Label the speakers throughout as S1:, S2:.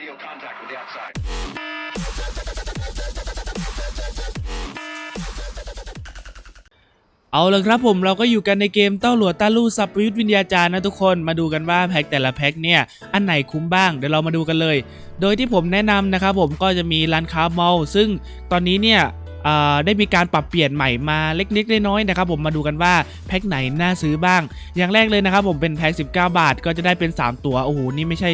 S1: radio contact with the outside.
S2: เอาละครับผมเราก็อยู่กันในเกมเต้าหลวดตาลู่สับยุทธ์วิญญาจารย์นะทุกคนมาดูกันว่าแพ็คแต่ละแพ็คเนี่ย อันไหนคุ้มบ้างเดี๋ยวเรามาดูกันเลย โดยที่ผมแนะนำนะครับผมก็จะมีร้านค้ามอลซึ่งตอนนี้เนี่ย ได้มีการปรับเปลี่ยนใหม่มาเล็กๆน้อยๆนะครับผมมาดูกันว่าแพ็คไหนน่าซื้อบ้าง อย่างแรกเลยนะครับผมเป็นแพ็ค19 บาท ก็จะได้เป็น 3 ตัวโอ้โหนี่ไม่ใช่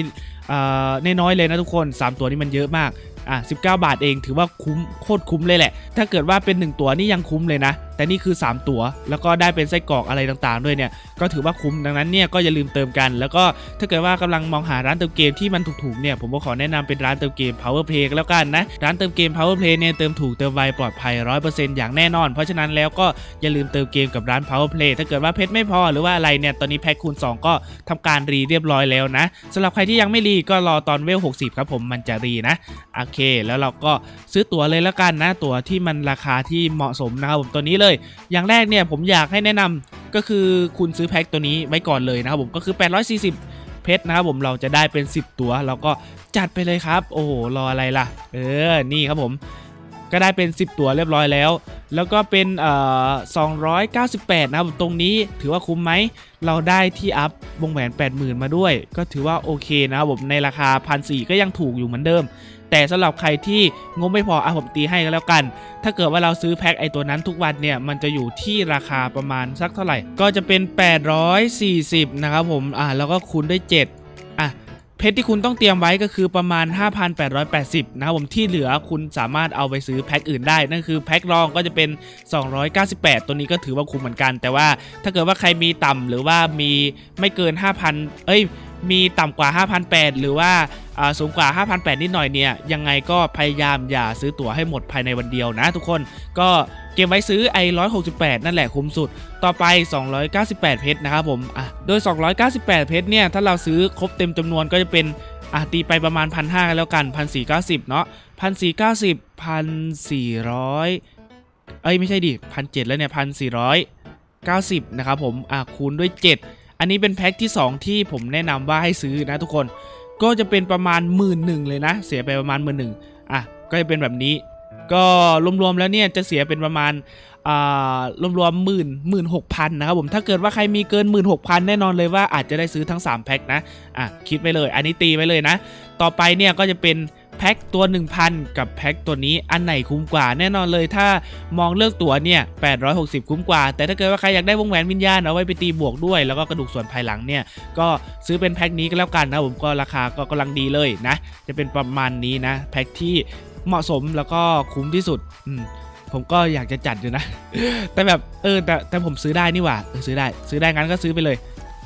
S2: น้อยๆเลยนะทุกคน 3 ตัวนี่มันเยอะมากอะ19 บาทเองถือว่าคุ้มโคตรคุ้มเลยแหละ ถ้าเกิดว่าเป็น 1 ตัวนี่ยังคุ้มเลยนะ แต่นี่คือ 3 ตัว แล้วก็ได้เป็นไส้กรอกอะไรต่างๆ ด้วยเนี่ย ก็ถือว่าคุ้ม ดังนั้นเนี่ยก็อย่าลืมเติมกัน แล้วก็ถ้าเกิดว่ากำลังมองหาร้านเติมเกมที่มันถูกๆ เนี่ย ผมก็ขอแนะนำเป็นร้านเติมเกม Power Play แล้วกันนะ ร้านเติมเกม Power Play เนี่ย เติมถูก เติมไว ปลอดภัย 100%อย่างแน่นอน เพราะฉะนั้นแล้วก็อย่าลืมเติมเกมกับร้าน Power Play ถ้าเกิดว่าเพชรไม่พอหรือว่าอะไรเนี่ย ตอนนี้แพ็คคูณ 2 ก็ทำการรีเรียบร้อยแล้วนะสำหรับใครที่ยังไม่รีก็รอตอนเวล 60 ครับผม มันจะรีนะ โอเค แล้วเราก็ซื้อตั๋วเลยแล้วกันนะ ตั๋วที่มันราคาที่เหมาะสมนะครับผมตัวนี้เลยอย่างแรกเนี่ยผมอยากให้แนะนำก็คือคุณซื้อแพ็คตัวนี้ไว้ก่อนเลยนะครับผมก็คือ 840 เพชรนะครับผมเราจะได้เป็น 10 ตัว เราก็จัดไปเลยครับ โอ้โหรออะไรล่ะ เออนี่ครับผมก็ได้เป็น 10 ตัวเรียบร้อยแล้ว แล้วก็เป็นเอ่อ298 นะครับตรงนี้ถือว่าคุ้มไหม เราได้ที่อัพวงแหวน 80,000 มาด้วย ก็ถือว่าโอเคนะครับผมในราคา 1,400 ก็ยังถูกอยู่เหมือนเดิม แต่สำหรับใครที่งบไม่พออะผมตีให้ก็แล้วกัน ถ้าเกิดว่าเราซื้อแพ็คไอตัวนั้นทุกวันเนี่ยมันจะอยู่ที่ราคาประมาณสักเท่าไหร่ ก็จะเป็น 840 นะครับผมอ่าแล้วก็คูณด้วย 7 เพชรที่คุณต้องเตรียมไว้ก็คือประมาณ 5,880 นะครับผมที่เหลือคุณสามารถเอาไปซื้อแพ็คอื่นได้ นั่นคือแพ็ครองก็จะเป็น 298 ตัวนี้ก็ถือว่าคุ้มเหมือนกัน แต่ว่าถ้าเกิดว่าใครมีต่ำหรือว่ามีไม่เกิน 5,000 เอ้ย มีต่ำกว่า 5,800 หรือว่า สูงกว่า 5,800 นิดหน่อยเนี่ย ยังไงก็พยายามอย่าซื้อตั๋วให้หมดภายในวันเดียวนะทุกคนก็เก็บไว้ซื้อไอ้168 นั่นแหละคุ้มสุด ต่อไป 298 เพชรนะครับผมอะโดย 298 เพชรเนี่ย ถ้าเราซื้อครบเต็มจำนวนก็จะเป็นอะตีไปประมาณ 1,500แล้วกัน 1,490 เนาะ1,490 1,400 เอ้ย ไม่ใช่ดิ 1,700 แล้วเนี่ย 1,490 นะครับผมอะคูณด้วย 7 อันนี้เป็นแพ็คที่ 2 ที่ผมแนะนำว่าให้ซื้อนะทุกคน ก็จะเป็นประมาณหมื่นหนึ่งเลยนะ เสียไปประมาณหมื่นหนึ่งอะก็จะเป็นแบบนี้ ก็รวมๆแล้วเนี่ยจะเสียเป็นประมาณอ่ารวมๆหมื่นหมื่นหกพันนะครับผมถ้าเกิดว่าใครมีเกินหมื่นหกพันแน่นอนเลยว่าอาจจะได้ซื้อทั้ง 3 แพ็คนะอะคิดไว้เลย อันนี้ตีไว้เลยนะ ต่อไปเนี่ยก็จะเป็น พ็คตัว 1000 กับแพ็คตัวนี้อันไหนคุ้มกว่าแน่นอนเลยถ้ามองเลือกตัวเนี่ย860 คุ้มกว่า แต่ถ้าเกิดว่าใครอยากได้วงแหวนวิญญาณเอาไว้ไปตีบวกด้วย แล้วก็กระดูกส่วนภายหลังเนี่ยก็ซื้อเป็นแพ็คนี้ก็แล้วกันนะผมก็ราคาก็กำลังดีเลยนะ จะเป็นประมาณนี้นะแพ็คที่เหมาะสมแล้วก็คุ้มที่สุดอืมผมก็อยากจะจัดอยู่นะ แต่แบบเออแต่แต่ผมซื้อได้นี่หว่าซื้อได้ ซื้อได้งั้นก็ซื้อไปเลย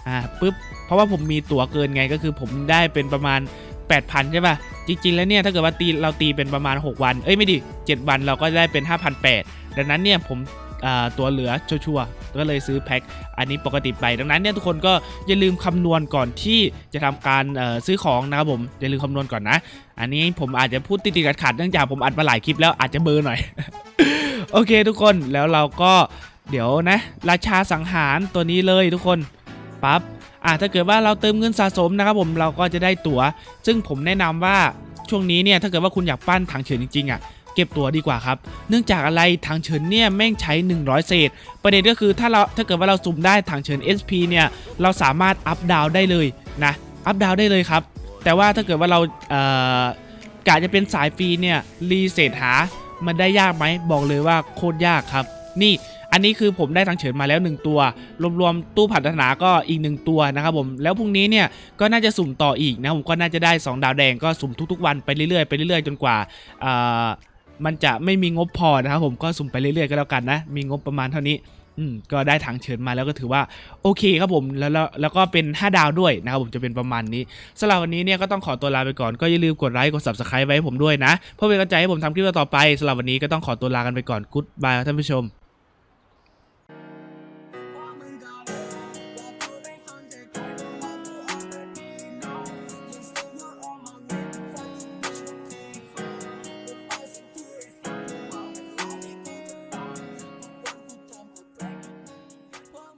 S2: อ่าปุ๊บ เพราะว่าผมมีตั๋วเกินไงก็คือผมได้เป็นประมาณ 8,000 ใช่ป่ะ จริง ๆ แล้วเนี่ยถ้าเกิดว่าตีเราตีเป็นประมาณ 6 วัน เอ้ยไม่ดิ7วันเราก็ได้เป็น 5,800ดังนั้นเนี่ยผมตัวเหลือชัวร์ๆก็เลยซื้อแพ็คอันนี้ปกติไป ดังนั้นเนี่ยทุกคนก็อย่าลืมคำนวณก่อนที่จะทำการซื้อของนะครับผมอย่าลืมคำนวณก่อนนะ อันนี้ผมอาจจะพูดติดๆขัดๆเนื่องจากผมอัดมาหลายคลิปแล้วอาจจะเบอร์หน่อย โอเคทุกคนแล้วเราก็เดี๋ยวนะ ราชาสังหารตัวนี้เลยทุกคนปั๊บ อะถ้าเกิดว่าเราเติมเงินสะสมนะครับผมเราก็จะได้ตั๋ว ซึ่งผมแนะนำว่าช่วงนี้เนี่ยถ้าเกิดว่าคุณอยากปั้นถังเฉินจริงๆอะเก็บตั๋วดีกว่าครับ เนื่องจากอะไรถังเฉินเนี่ยแม่งใช้ 100 เศษ ประเด็นก็คือถ้าเราถ้าเกิดว่าเราสุ่มได้ถังเฉิน SP เนี่ยเราสามารถอัพดาวได้เลยนะอัพดาวได้เลยครับ แต่ว่าถ้าเกิดว่าเราเอ่อกะจะเป็นสายฟรีเนี่ยรีเศษหามันได้ยากไหมบอกเลยว่าโคตรยากครับ นี่ อันนี้คือผมได้ทางเฉินมาแล้ว 1 ตัว รวมๆตู้ผัดถนาก็อีก 1 ตัวนะครับผมแล้วพรุ่งนี้เนี่ยก็น่าจะสุ่มต่ออีกนะผมก็น่าจะได้ 2 ดาวแดงก็สุ่มทุกๆวันไปเรื่อยๆไปเรื่อยๆจนกว่ามันจะไม่มีงบพอนะครับผมก็สุ่มไปเรื่อยๆก็แล้วกันนะ มีงบประมาณเท่านี้อืมก็ได้ทางเฉินมาแล้วก็ถือว่าโอเคครับผมแล้วแล้วแล้วก็เป็น 5 ดาวด้วยนะครับผมจะเป็นประมาณนี้สำหรับวันนี้เนี่ยก็ต้องขอตัวลาไปก่อนก็อย่าลืมกดไลค์กด subscribe ไว้ให้ผมด้วยนะ เพื่อเป็นกำลังใจให้ผมทำคลิปต่อไปสำหรับวันนี้ก็ต้องขอตัวลากันไปก่อนกุ๊ดบายท่านผู้ชม